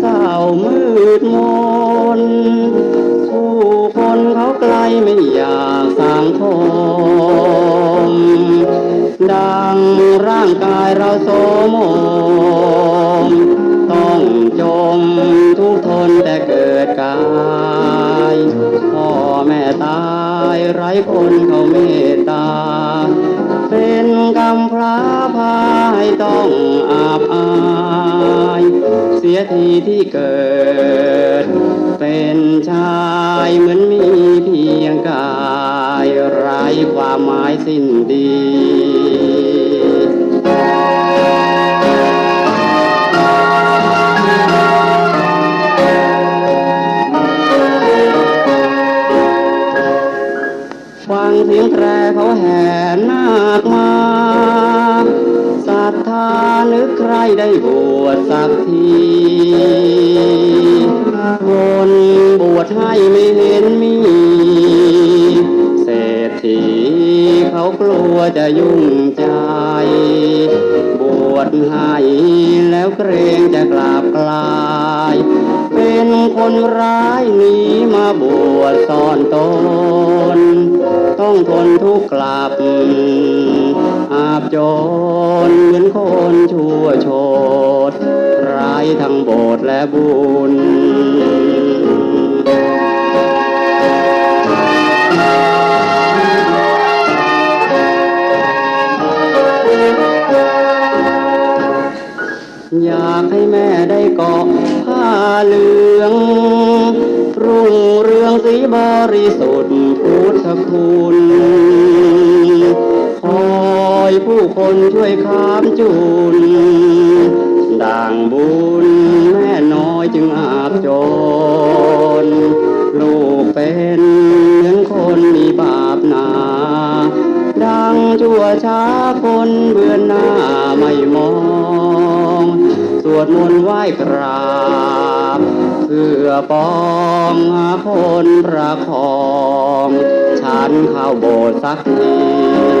เศร้ามืดมนผู้คนเขาไกลไม่อยากสังคม ดังร่างกายเราโสมมต้องจมทุกทนแต่เกิดกายพ่อแม่ตายไร้คนเขาเมตตา เป็นกรรมพระพายต้องอาบอา เสียทีที่เกิด เป็นชายเหมือนมีเพียงกายไร้ความหมายสิ้นดีฟังเสียงแตร ใครได้บวชสักทีคนบวชให้ไม่เห็นมีเศรษฐีเขากลัวจะยุ่งใจ บวชให้แล้วเกรงจะกราบกลาย เป็นคนร้ายหนีมาบวชซ่อนตน ต้องทนทุกข์กลับ จรเหมือนคนชั่วโชดร้ายทั้งโบสถ์และบุญอยากให้แม่ได้เกาะผ้าเหลือง รุ่งเรืองสีบริสุทธิ์พุทธคุณ อยผู้คนช่วยค้ามจุนด่างบุญแม่น้อยจึงอาบจรลูกเป็นเหมือนคนมีบาปหนา ดังชั่วช้าคนเบือนหน้าไม่มอง สวดมนต์ไหว้กราบเพื่อปองหาคนประคอง ฉันเข้าโบสถ์สักที